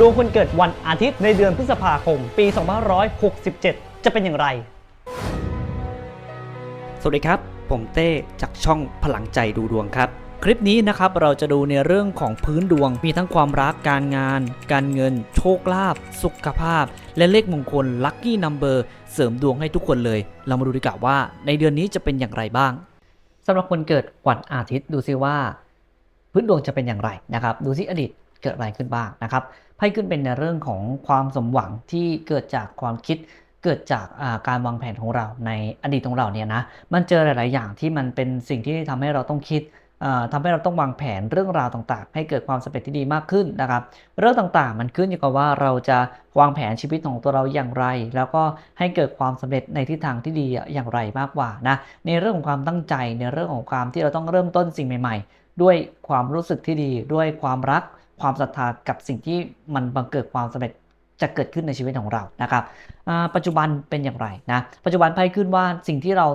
ดวงคนเกิดวันอาทิตย์ในเดือนพฤษภาคม ปี 2567 จะเป็นอย่างไร สวัสดีครับ ผมเต้จากช่องพลังใจดูดวงครับ คลิปนี้นะครับเราจะดูในเรื่องของพื้นดวง มีทั้งความรักการงาน การเงิน โชคลาภสุขภาพ และเลขมงคลลัคกี้นัมเบอร์เสริมดวงให้ทุกคนเลย เรามาดูดีกว่าว่า ในเดือนนี้จะเป็นอย่างไรบ้างสำหรับคนเกิดวันอาทิตย์ดูซิว่า พื้นดวงจะเป็นอย่างไรนะครับ ดูซิอดีต เกิดอะไรขึ้นบ้างนะครับไพ่ขึ้นเป็นในเรื่องของความสมหวังที่เกิดจากความคิดเกิดจากการวางแผนของเราในอดีตของเราเนี่ยนะมันเจอหลาย ๆ อย่างที่มันเป็นสิ่งที่ทำให้เราต้องคิดอ่าทำให้เราต้องวางแผนเรื่องราวต่าง ๆ ให้เกิดความสำเร็จที่ดีมากขึ้นนะครับ เรื่องต่าง ๆ มันขึ้นอยู่กับว่าเราจะวางแผนชีวิตของตัวเราอย่างไร แล้วก็ให้เกิดความสำเร็จในทิศทางที่ดีอย่างไรมากกว่านะในเรื่องของความตั้งใจในเรื่องของความที่เราต้องเริ่มต้นสิ่งใหม่ ๆ ด้วยความรู้สึกที่ดีด้วยความรัก ความศรัทธากับสิ่งที่มันบังเกิดความสำเร็จจะเกิดขึ้นในชีวิตของเรานะครับปัจจุบันเป็นอย่างไรนะปัจจุบันไพ่ขึ้นว่าสิ่งที่เรา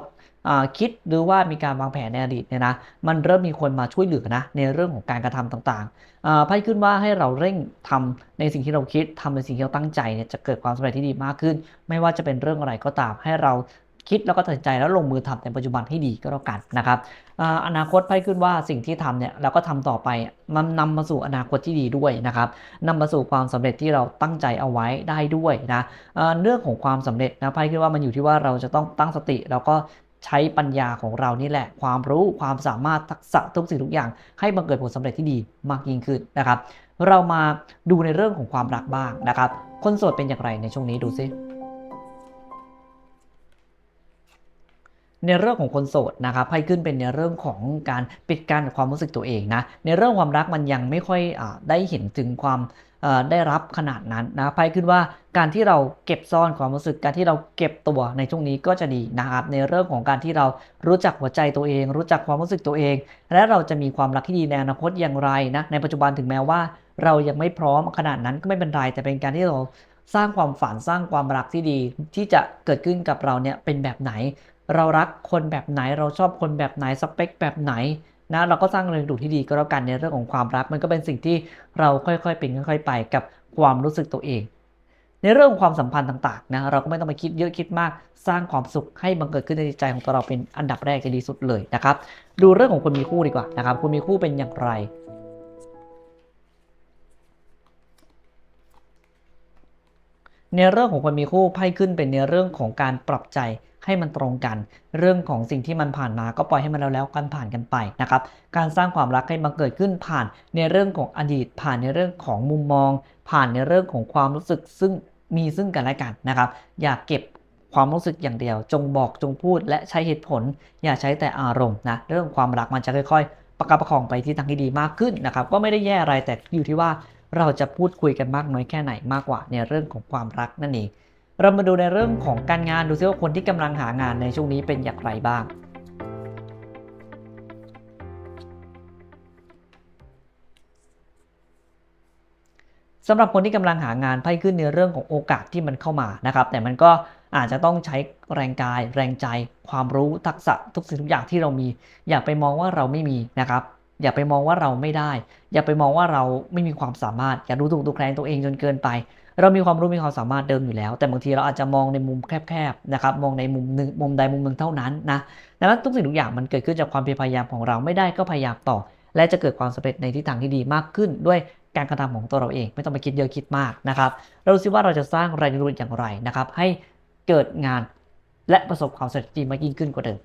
คิดหรือว่ามีการวางแผนในอดีตเนี่ยนะมันเริ่มมีคนมาช่วยเหลือนะในเรื่องของการกระทำต่างๆไพ่ขึ้นว่าให้เราเร่งทำในสิ่งที่เราคิดทำในสิ่งที่เราตั้งใจเนี่ยจะเกิดความสำเร็จที่ดีมากขึ้น ไม่ว่าจะเป็นเรื่องอะไรก็ตามให้เรา คิดแล้วก็ตัดสินใจแล้วลงมือทำในปัจจุบันให้ดีก็แล้วกันนะครับอนาคตไพ่ขึ้นว่าสิ่งที่ทำเนี่ยเราก็ทำต่อไปมันนำมาสู่อนาคตที่ดีด้วยนะครับนำมาสู่ความสำเร็จที่เราตั้งใจเอาไว้ได้ด้วยนะเรื่องของความสำเร็จนะไพ่ขึ้นว่ามันอยู่ที่ว่าเราจะต้องตั้งสติแล้วก็ใช้ปัญญาของเรานี่แหละ ความรู้ความสามารถทักษะทุกสิ่งทุกอย่าง ให้บังเกิดผลสำเร็จที่ดีมากยิ่งขึ้นนะครับ เรามาดูในเรื่องของความรักบ้างนะครับ คนโสดเป็นอย่างไรในช่วงนี้ดูซิ ในเรื่องของคนโสดนะครับไพ่ขึ้นเป็นในเรื่องของการปิดกั้นความรู้สึกตัวเองนะในเรื่องความรักมันยังไม่ค่อยอได้เห็นถึงความได้รับขนาดนั้นนะไพ่ขึ้นว่าการที่เราเก็บซ่อนความรู้สึกการที่เราเก็บตัวในช่วงนี้ก็จะดีนะครับในเรื่องของการที่เรารู้จักหัวใจตัวเอง รู้จักความรู้สึกตัวเอง และเราจะมีความรักที่ดีในอนาคตอย่างไรนะในปัจจุบันถึงแม้ว่า เรายังไม่พร้อมขนาดนั้นก็ไม่เป็นไรแต่เป็นการที่เราสร้างความฝันสร้างความรักที่ดีที่จะเกิดขึ้นกับเราเนี่ยเป็นแบบไหน เรารักคนแบบไหนเราชอบคนแบบไหนสเปคแบบไหนนะเราก็สร้างแรงดึงดูดที่ดีก็แล้วกันในเรื่องของความรัก มันก็เป็นสิ่งที่เราค่อยๆเป็นค่อยๆไปกับความรู้สึกตัวเอง ในเรื่องของความสัมพันธ์ต่างๆนะเราก็ไม่ต้องไปคิดเยอะคิดมากสร้างความสุขให้บังเกิดขึ้นในใจของตัวเราเป็นอันดับแรกจะดีสุดเลยนะครับ ดูเรื่องของคนมีคู่ดีกว่านะครับคนมีคู่เป็นอย่างไรในเรื่องของคนมีคู่ไพ่ขึ้นเป็นในเรื่องของการปรับใจ ให้มันตรงกัน เรื่องของสิ่งที่มันผ่านมาก็ปล่อยให้มันแล้วแล้วกันผ่านกันไปนะครับการสร้างความรักให้บังเกิดขึ้นผ่านในเรื่องของอดีต ผ่านในเรื่องของมุมมอง ผ่านในเรื่องของความรู้สึกซึ่งมีซึ่งกันและกันนะครับ อย่าเก็บความรู้สึกอย่างเดียว จงบอกจงพูด และใช้เหตุผล อย่าใช้แต่อารมณ์นะเรื่องความรักมันจะค่อย ๆ ประคับประคองไปที่ทางที่ดีมากขึ้นนะครับ ก็ไม่ได้แย่อะไรแต่อยู่ที่ว่าเราจะพูดคุยกันมากน้อยแค่ไหนมากกว่าในเรื่องของความรักนั่นเอง เรามาดูในเรื่องของการงานดูซิว่าคนที่กำลังหางานในช่วงนี้เป็นอย่างไรบ้าง สำหรับคนที่กำลังหางานไพ่ขึ้นในเรื่องของโอกาสที่มันเข้ามานะครับ แต่มันก็อาจจะต้องใช้แรงกาย แรงใจ ความรู้ทักษะทุกสิ่งทุกอย่างที่เรามี อย่าไปมองว่าเราไม่มีนะครับ อย่าไปมองว่าเราไม่ได้ อย่าไปมองว่าเราไม่มีความสามารถ อย่าดูถูกดูแคลนตัวเองจนเกินไป เรามีความรู้มีความสามารถเดิมอยู่แล้ว แต่บางทีเราอาจจะมองในมุมแคบๆนะครับมองในมุมหนึ่งมุมใดมุมหนึ่งเท่านั้นนะดังนั้นทุกสิ่งทุกอย่างมันเกิดขึ้นจากความพยายามของเราไม่ได้ก็พยายามต่อ และจะเกิดความสำเร็จในทิศทางที่ดีมากขึ้นด้วยการกระทำของตัวเราเอง ไม่ต้องไปคิดเยอะคิดมากนะครับเราดูซิว่าเราจะสร้างแรงดึงดูดอย่างไรนะครับให้เกิดงานและประสบความสำเร็จที่มากยิ่งขึ้นกว่าเดิม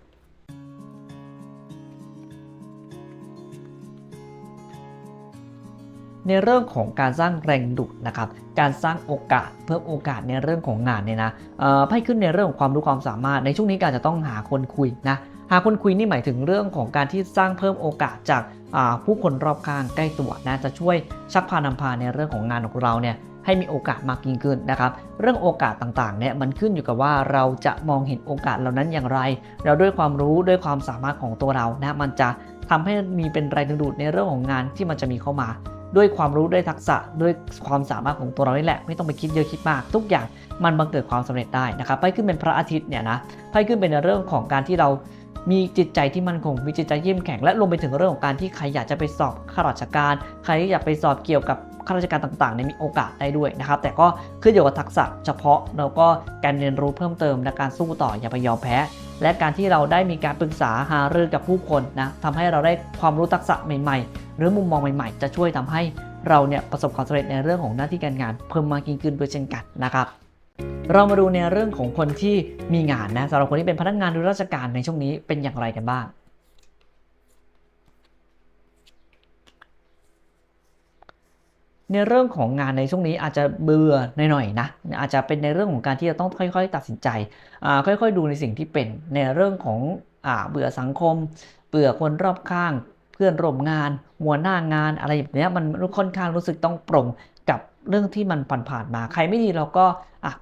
ในเรื่องของการสร้างแรงดูดนะครับ การสร้างโอกาสเพิ่มโอกาสในเรื่องของงานเนี่ยนะไพ่ขึ้นในเรื่องของความรู้ความสามารถในช่วงนี้การจะต้องหาคนคุยนะหาคนคุยนี่หมายถึงเรื่องของการที่สร้างเพิ่มโอกาสจากผู้คนรอบข้างใกล้ตัวนะจะช่วยชักพานำพาในเรื่องของงานของเราเนี่ยให้มีโอกาสมากยิ่งขึ้นนะครับ เรื่องโอกาสต่างๆเนี่ยมันขึ้นอยู่กับว่าเราจะมองเห็นโอกาสเหล่านั้นอย่างไร เราด้วยความรู้ด้วยความสามารถของตัวเรานะมันจะทำให้มีเป็นแรงดึงดูดในเรื่องของงานที่มันจะมีเข้ามา ด้วยความรู้ด้วยทักษะด้วยความสามารถของตัวเรานี่แหละ ไม่ต้องไปคิดเยอะคิดมาก ทุกอย่างมันบังเกิดความสำเร็จได้นะครับไพ่ขึ้นเป็นพระอาทิตย์เนี่ยนะไพ่ขึ้นเป็นในเรื่องของการที่เรามีจิตใจที่มั่นคง มีจิตใจเข้มแข็ง และรวมไปถึงเรื่องของการที่ใครอยากจะไปสอบข้าราชการ ใครที่อยากไปสอบเกี่ยวกับข้าราชการต่างๆเนี่ยมีโอกาสได้ด้วยนะครับ แต่ก็ขึ้นอยู่กับทักษะเฉพาะแล้วก็การเรียนรู้เพิ่มเติมและการสู้ต่ออย่าไปยอมแพ้ และการที่เราได้มีการปรึกษาหารือกับผู้คนนะทำให้เราได้ความรู้ทักษะใหม่ๆ หรือมุมมองใหม่ๆ จะช่วยทำให้เราเนี่ยประสบความสำเร็จในเรื่องของหน้าที่การงาน เพิ่มมากยิ่งขึ้นด้วยเช่นกันนะครับเรามาดูในเรื่องของคนที่มีงานนะสำหรับคนที่เป็นพนักงานหรือราชการในช่วงนี้เป็นอย่างไรกันบ้าง ในเรื่องของงานในช่วงนี้อาจจะเบื่อหน่อยๆนะอาจจะเป็นในเรื่องของการที่จะต้องค่อยๆ ตัดสินใจค่อยๆ ดูในสิ่งที่เป็นในเรื่องของอเบื่อสังคม เบื่อคนรอบข้าง เพื่อนร่วมงาน หัวหน้างานอะไรแบบนี้มันค่อนข้างรู้สึกต้องปรงกับเรื่องที่มันผ่านๆมา ใครไม่ดีเราก็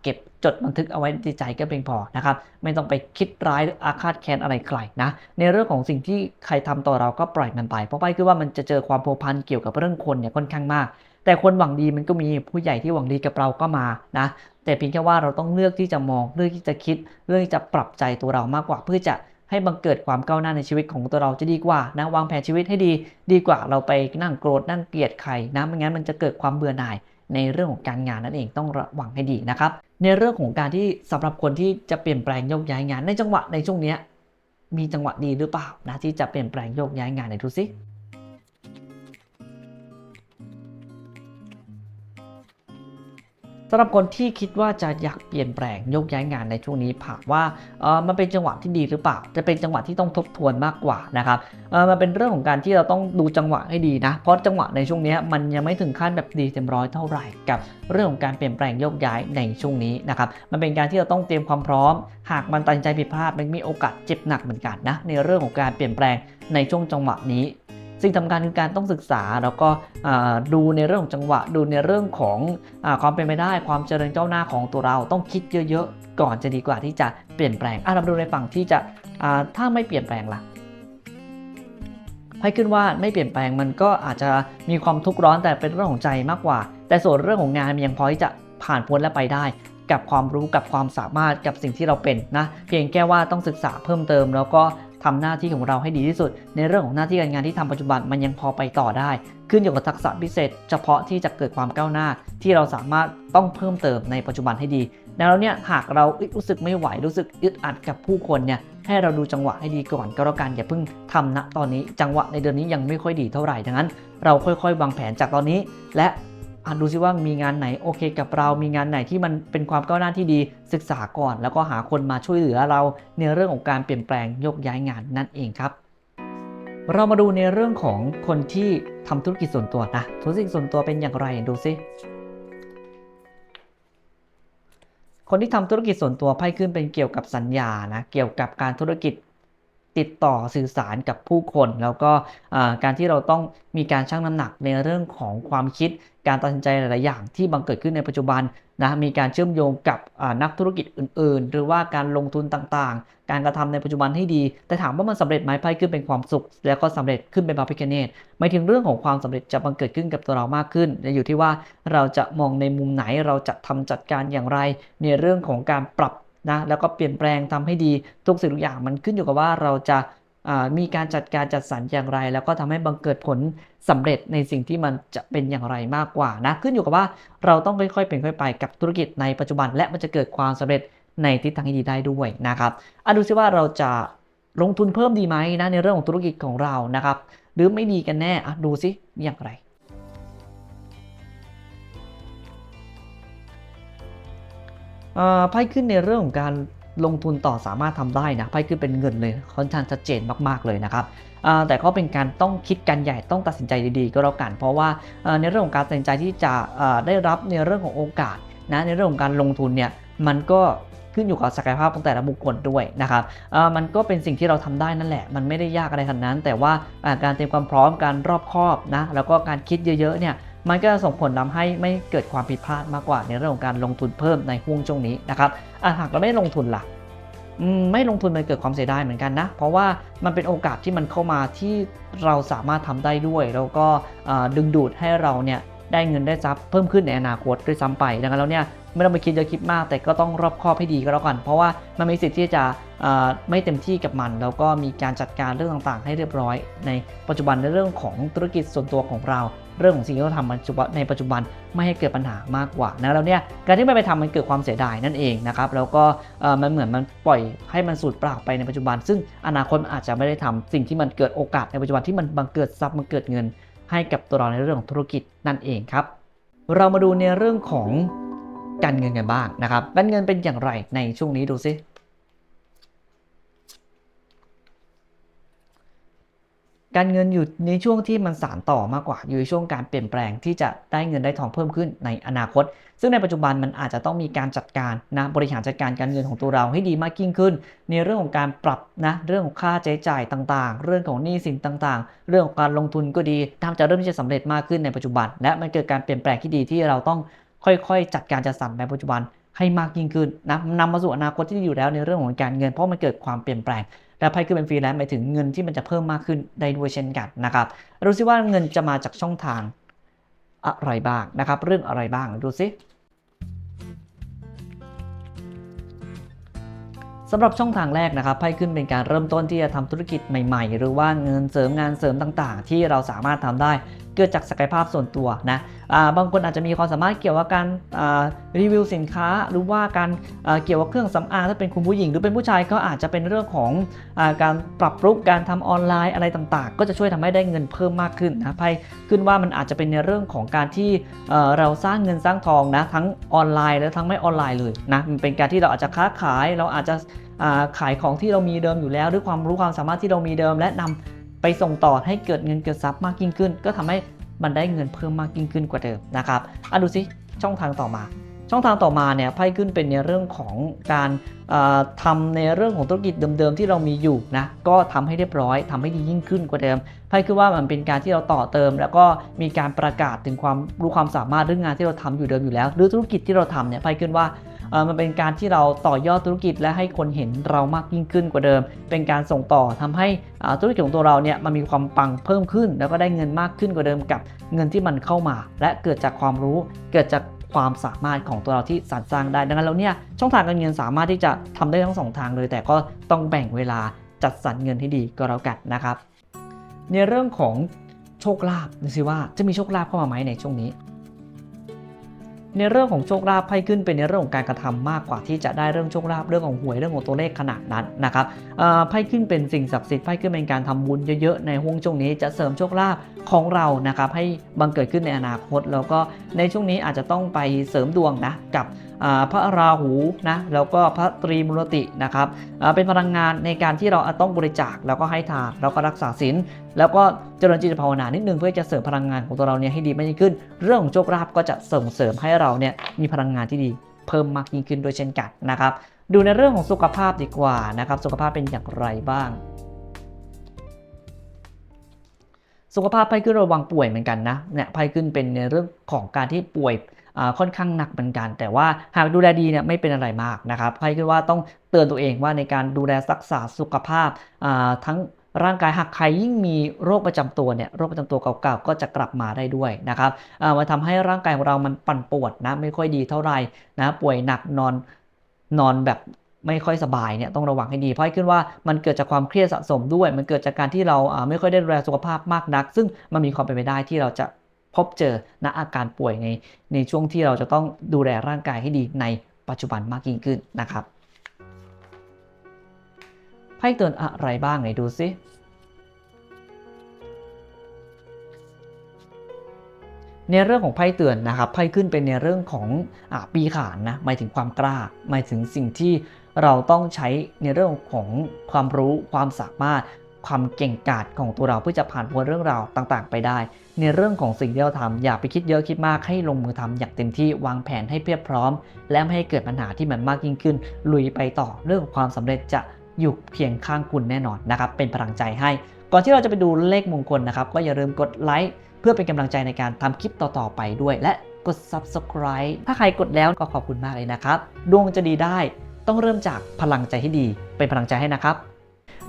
เก็บจดบันทึกเอาไว้ในใจก็เพียงพอนะครับ ไม่ต้องไปคิดร้ายหรืออาฆาตแค้นอะไรใครนะ ในเรื่องของสิ่งที่ใครทำต่อเราก็ปล่อยมันไป เพราะไปคือว่ามันจะเจอความพัวพันเกี่ยวกับเรื่องคนเนี่ยค่อนข้างมาก แต่คนหวังดีมันก็มีผู้ใหญ่ที่หวังดีกับเราก็มานะแต่เพียงแค่ว่าเราต้องเลือกที่จะมองเลือกที่จะคิดเลือกที่จะปรับใจตัวเรามากกว่าเพื่อจะให้บังเกิดความก้าวหน้าในชีวิตของตัวเราจะดีกว่านะวางแผนชีวิตให้ดีดีกว่าเราไปนั่งโกรธนั่งเกลียดใครนะไม่งั้นมันจะเกิดความเบื่อหน่ายในเรื่องของการงานนั่นเองต้องระวังให้ดีนะครับ ในเรื่องของการที่สำหรับคนที่จะเปลี่ยนแปลงโยกย้ายงานในจังหวะในช่วงนี้มีจังหวะดีหรือเปล่านะที่จะเปลี่ยนแปลงโยกย้ายงานไหนดูสิ สำหรับคนที่คิดว่าจะอยากเปลี่ยนแปลงยกย้ายงานในช่วงนี้ถามว่าเออมันเป็นจังหวะที่ดีหรือเปล่า จะเป็นจังหวะที่ต้องทบทวนมากกว่านะครับเออมันเป็นเรื่องของการที่เราต้องดูจังหวะให้ดีนะ เพราะจังหวะในช่วงนี้มันยังไม่ถึงขั้นแบบดีเต็มร้อยเท่าไหร่กับเรื่องของการเปลี่ยนแปลงยกย้ายในช่วงนี้นะครับมันเป็นการที่เราต้องเตรียมความพร้อม หากมันตัดใจผิดพลาดมันมีโอกาสเจ็บหนักเหมือนกันนะในเรื่องของการเปลี่ยนแปลงในช่วงจังหวะนี้ สิ่งสำคัญคือการต้องศึกษาแล้วก็ดูในเรื่องของจังหวะ ดูในเรื่องของอความเป็นไปได้ ความเจริญก้าหน้าของตัวเราต้องคิดเยอะๆ ก่อนจะดีกว่าที่จะเปลี่ยนแปลงอะเราดูในฝั่งที่จะถ้าไม่เปลี่ยนแปลงล่ะไพ่ขึ้นว่าไม่เปลี่ยนแปลงมันก็อาจจะมีความทุกข์ร้อนแต่เป็นเรื่องของใจมากกว่า แต่ส่วนเรื่องของงานมันยังพอที่จะผ่านพ้นและไปได้กับความรู้กับความสามารถกับสิ่งที่เราเป็นนะเพียงแค่ว่าต้องศึกษาเพิ่มเติม แล้วก็ ทำหน้าที่ของเราให้ดีที่สุด ในเรื่องของหน้าที่การงานที่ทำปัจจุบันมันยังพอไปต่อได้ ขึ้นอยู่กับทักษะพิเศษ เฉพาะที่จะเกิดความก้าวหน้า ที่เราสามารถต้องเพิ่มเติมในปัจจุบันให้ดีแล้วเนี่ยหากเรารู้สึกไม่ไหวรู้สึกอึดอัดกับผู้คนเนี่ยให้เราดูจังหวะให้ดีก่อนก็แล้วกันอย่าเพิ่งทำณตอนนี้จังหวะในเดือนนี้ยังไม่ค่อยดีเท่าไหร่ดังนั้น เราค่อยๆ วางแผนจากตอนนี้ และ อะดูซิว่ามีงานไหนโอเคกับเรา มีงานไหนที่มันเป็นความก้าวหน้าที่ดีศึกษาก่อน แล้วก็หาคนมาช่วยเหลือเราในเรื่องของการเปลี่ยนแปลงยกย้ายงานนั่นเองครับ เรามาดูในเรื่องของคนที่ทำธุรกิจส่วนตัวนะธุรกิจส่วนตัวเป็นอย่างไรดูซิคนที่ทำธุรกิจส่วนตัวไพ่ขึ้นเป็นเกี่ยวกับสัญญานะเกี่ยวกับการธุรกิจ ติดต่อสื่อสารกับผู้คน แล้วก็การที่เราต้องมีการชั่งน้ำหนักในเรื่องของความคิด การตัดสินใจหลายๆอย่างที่บังเกิดขึ้นในปัจจุบันนะมีการเชื่อมโยงกับนักธุรกิจอื่น ๆ หรือว่าการลงทุนต่างๆ การกระทำในปัจจุบันให้ดี แต่ถามว่ามันสำเร็จไหมไพ่ขึ้นเป็นความสุข แล้วก็สำเร็จขึ้นเป็นพระพิคเนตหมายถึงเรื่องของความสำเร็จจะบังเกิดขึ้นกับตัวเรามากขึ้นและอยู่ที่ว่าเราจะมองในมุมไหนเราจะทำจัดการอย่างไร ในเรื่องของการปรับ นะแล้วก็เปลี่ยนแปลงทำให้ดีทุกสิ่งทุกอย่างมันขึ้นอยู่กับว่าเราจะมีการจัดการจัดสรรอย่างไร แล้วก็ทำให้บังเกิดผลสำเร็จในสิ่งที่มันจะเป็นอย่างไรมากกว่านะขึ้นอยู่กับว่าเราต้องค่อยๆเป็นค่อยไปกับธุรกิจในปัจจุบัน และมันจะเกิดความสำเร็จในทิศทางที่ดีได้ด้วยนะครับอะดูซิว่าเราจะลงทุนเพิ่มดีไหมนะในเรื่องของธุรกิจของเรานะครับ หรือไม่ดีกันแน่อะดูซิอย่างไร ไพ่ขึ้นในเรื่องของการลงทุนต่อสามารถทำได้นะไพ่ขึ้นเป็นเงินเลยค่อนข้างชัดเจนมากๆเลยนะครับแต่ก็เป็นการต้องคิดกันใหญ่ต้องตัดสินใจดีๆ ก็แล้วกัน เพราะว่าในเรื่องของการตัดสินใจที่จะได้รับในเรื่องของโอกาสนะในเรื่องของการลงทุนเนี่ยมันก็ขึ้นอยู่กับศักยภาพของแต่ละบุคคลด้วยนะครับมันก็เป็นสิ่งที่เราทำได้นั่นแหละ มันไม่ได้ยากอะไรขนาดนั้น แต่ว่าอ่าการเตรียมความพร้อมการรอบคอบนะแล้วก็การคิดเยอะๆเนี่ย มันก็จะส่งผลทำให้ไม่เกิดความผิดพลาดมากกว่าในเรื่องของการลงทุนเพิ่มในห่วงช่วงนี้นะครับอะหากเราไม่ลงทุนล่ะไม่ลงทุนมันเกิดความเสียดายเหมือนกันนะ เพราะว่ามันเป็นโอกาสที่มันเข้ามาที่เราสามารถทำได้ด้วย แล้วก็ดึงดูดให้เราเนี่ยได้เงินได้ทรัพย์เพิ่มขึ้นในอนาคตด้วยซ้ำไปดังนั้นแล้วเนี่ยไม่ต้องไปคิดเยอะคิดมาก แต่ก็ต้องรอบคอบให้ดีก็แล้วกัน เพราะว่ามันมีสิทธิ์ที่จะไม่เต็มที่กับมัน แล้วก็มีการจัดการเรื่องต่างๆ ให้เรียบร้อย ในปัจจุบันในเรื่องของธุรกิจส่วนตัวของเรา เรื่องของสิ่งที่เราทำปัจจุบันในปัจจุบันไม่ให้เกิดปัญหามากกว่านะแล้วเนี่ยการที่ไม่ไปทำมันเกิดความเสียดายนั่นเองนะครับแล้วก็มันเหมือนมันปล่อยให้มันสูญเปล่าไปในปัจจุบัน ซึ่งอนาคตอาจจะไม่ได้ทำสิ่งที่มันเกิดโอกาสในปัจจุบันที่มันบังเกิดทรัพย์มันเกิดเงิน ให้กับตัวเราในเรื่องของธุรกิจนั่นเองครับเรามาดูในเรื่องของการเงินกันบ้างนะครับการเงินเป็นอย่างไรในช่วงนี้ดูซิ การเงินอยู่ในช่วงที่มันสานต่อมากกว่า อยู่ในช่วงการเปลี่ยนแปลงที่จะได้เงินได้ทองเพิ่มขึ้นในอนาคต ซึ่งในปัจจุบันมันอาจจะต้องมีการจัดการนะบริหารจัดการการเงินของตัวเราให้ดีมากยิ่งขึ้น ในเรื่องของการปรับนะเรื่องของค่าใช้จ่ายต่างๆ เรื่องของหนี้สินต่างๆ เรื่องของการลงทุนก็ดีทำจะเริ่มที่จะสำเร็จมากขึ้นในปัจจุบัน และมันเกิดการเปลี่ยนแปลงที่ดีที่เราต้องค่อยๆ จัดการจัดสรรในปัจจุบันให้มากยิ่งขึ้นนะนำมาสู่อนาคตที่ดีอยู่แล้วในเรื่องของการเงินเพราะมันเกิดความเปลี่ยนแปลง และไพ่ขึ้นเป็นฟรีแลนซ์หมายถึงเงินที่มันจะเพิ่มมากขึ้นได้ด้วยเช่นกันนะครับดูซิว่าเงินจะมาจากช่องทางอะไรบ้างนะครับ เรื่องอะไรบ้างดูซิสำหรับช่องทางแรกนะครับไพ่ขึ้นเป็นการเริ่มต้นที่จะทำธุรกิจใหม่ ๆ หรือว่าเงินเสริมงานเสริมต่างๆ ที่เราสามารถทำได้ เกิดจากศักยภาพส่วนตัวนะาบางคนอาจจะมีความสามารถเกี่ยวกับการารีวิวสินค้า หรือว่าการอ่าเกี่ยวกับเครื่องสำอางถ้าเป็นคุณผู้หญิง หรือเป็นผู้ชายก็อาจจะเป็นเรื่องของอาการปรับปรุกการทำออนไลน์อะไรต่างๆ ก็จะช่วยทำให้ได้เงินเพิ่มมากขึ้นนะไพ่ขึ้นว่ามันอาจจะเป็นในเรื่องของการที่เเราสร้างเงินสร้างทองนะทั้งออนไลน์และทั้งไม่ออนไลน์เลยนะมันเป็นการที่เราอาจจะค้าขายเราอาจจะขายของที่เรามีเดิมอยู่แล้วด้วยความรู้ความสามารถที่เรามีเดิมและนำ ไปส่งต่อให้เกิดเงินเกิดทรัพย์มากยิ่งขึ้น ก็ทำให้มันได้เงินเพิ่มมากยิ่งขึ้นกว่าเดิมนะครับอะดูสิช่องทางต่อมา ช่องทางต่อมาเนี่ยไพ่ขึ้นเป็นในเรื่องของการเอ่อทำในเรื่องของธุรกิจเดิมๆที่เรามีอยู่นะก็ทำให้เรียบร้อยทำให้ดียิ่งขึ้นกว่าเดิมไพ่คือว่ามันเป็นการที่เราต่อเติม แล้วก็มีการประกาศถึงความรู้ความสามารถเรื่องงานที่เราทำอยู่เดิมอยู่แล้ว หรือธุรกิจที่เราทำเนี่ยไพ่ขึ้นว่า มันเป็นการที่เราต่อยอดธุรกิจและให้คนเห็นเรามากยิ่งขึ้นกว่าเดิม เป็นการส่งต่อทำให้ธุรกิจของตัวเราเนี่ยมันมีความปังเพิ่มขึ้น แล้วก็ได้เงินมากขึ้นกว่าเดิมกับเงินที่มันเข้ามา และเกิดจากความรู้เกิดจากความสามารถของตัวเราที่สรรสร้างได้ดังนั้นแล้วเนี่ยช่องทางการเงินสามารถที่จะทำได้ทั้งสองทางเลย แต่ก็ต้องแบ่งเวลาจัดสรรเงินให้ดีก็แล้วกันนะครับ ในเรื่องของโชคลาภดูสิว่าจะมีโชคลาภเข้ามาไหมในช่วงนี้ ในเรื่องของโชคลาภไพ่ขึ้นเป็นในเรื่องของการกระทำมากกว่าที่จะได้เรื่องโชคลาภเรื่องของหวยเรื่องของตัวเลขขนาดนั้นนะครับไพ่ขึ้นเป็นสิ่งศักดิ์สิทธิ์ไพ่ขึ้นเป็นการทำบุญเยอะๆในห่วงช่วงนี้จะเสริมโชคลาภของเรานะครับให้บังเกิดขึ้นในอนาคต แล้วก็ในช่วงนี้อาจจะต้องไปเสริมดวงนะกับ พระราหูนะแล้วก็พระตรีมุรตินะครับเป็นพลังงานในการที่เราต้องบริจาคแล้วก็ให้ทานแล้วก็รักษาศีลแล้วก็เจริญจิตภาวนานิดนึงเพื่อจะเสริมพลังงานของตัวเราเนี่ยให้ดีมากยิ่งขึ้น เรื่องของโชคลาภก็จะส่งเสริมให้เราเนี่ยมีพลังงานที่ดีเพิ่มมากยิ่งขึ้นโดยเช่นกันนะครับดูในเรื่องของสุขภาพดีกว่านะครับสุขภาพเป็นอย่างไรบ้างสุขภาพไพ่ขึ้นระวังป่วยเหมือนกันนะเนี่ยไพ่ขึ้นเป็นในเรื่องของการที่ป่วย ค่อนข้างหนักเหมือนกัน แต่ว่าหากดูแลดีเนี่ยไม่เป็นอะไรมากนะครับไพ่ขึ้นว่าต้องเตือนตัวเองว่าในการดูแลรักษาสุขภาพทั้งร่างกายหากใครยิ่งมีโรคประจำตัวเนี่ยโรคประจำตัวเก่าๆก็จะกลับมาได้ด้วยนะครับอ่ามันทำให้ร่างกายของเรามันปั่นปวนนะไม่ค่อยดีเท่าไหร่นะป่วยหนักนอนนอนแบบไม่ค่อยสบายเนี่ยต้องระวังให้ดีเพราะขึ้นว่ามันเกิดจากความเครียดสะสมด้วย มันเกิดจากการที่เราไม่ค่อยได้ดูแลสุขภาพมากนัก ซึ่งมันมีความเป็นไปได้ที่เราจะ พบเจอณอาการป่วยในในช่วงที่เราจะต้องดูแลร่างกายให้ดีในปัจจุบันมากยิ่งขึ้นนะครับไพ่เตือนอะไรบ้างไหนดูซิในเรื่องของไพ่เตือนนะครับไพ่ขึ้นเป็นในเรื่องของอปีขานนะหมายถึงความกล้า หมายถึงสิ่งที่เราต้องใช้ในเรื่องของความรู้ความสามารถความเก่งกาจของตัวเราเพื่อจะผ่านพ้นเรื่องราวต่างๆ ไปได้ ในเรื่องของสิ่งที่เราทำอย่าไปคิดเยอะคิดมากให้ลงมือทำอย่างเต็มที่วางแผนให้เพียบพร้อม และไม่ให้เกิดปัญหาที่มันมากยิ่งขึ้น ลุยไปต่อเรื่องความสำเร็จจะอยู่เพียงข้างคุณแน่นอนนะครับเป็นพลังใจให้ ก่อนที่เราจะไปดูเลขมงคลนะครับก็อย่าลืมกดไลค์เพื่อเป็นกำลังใจในการทำคลิปต่อๆไปด้วย และกด subscribe ถ้าใครกดแล้วก็ขอบคุณมากเลยนะครับดวงจะดีได้ต้องเริ่มจากพลังใจที่ดี เป็นพลังใจให้นะครับ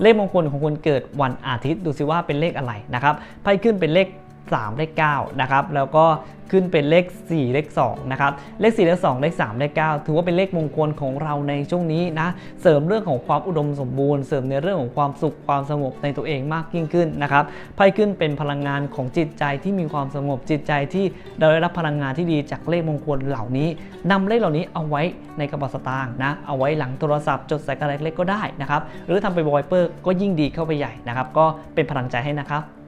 เลขมงคลของคุณเกิดวันอาทิตย์ดูซิว่าเป็นเลขอะไรนะครับไพ่ขึ้นเป็นเลข 3 เลข9นะครับแล้วก็ขึ้นเป็นเลข 4 เลข2นะครับเลข 4 เลข 2 เลข 3 เลข 9 ถือว่าเป็นเลขมงคลของเราในช่วงนี้นะเสริมเรื่องของความอุดมสมบูรณ์ เสริมในเรื่องของความสุขความสงบในตัวเองมากยิ่งขึ้นนะครับไพ่ขึ้นเป็นพลังงานของจิตใจที่มีความสงบจิตใจที่เราได้รับพลังงานที่ดีจากเลขมงคลเหล่านี้นำเลขเหล่านี้เอาไว้ในกระเป๋าสตางค์นะเอาไว้หลังโทรศัพท์จดใส่กระดาษเล็กก็ได้นะครับหรือทำไปนวอลเปอร์ก็ยิ่งดีเข้าไปใหญ่นะครับก็เป็นพลังใจให้นะครับ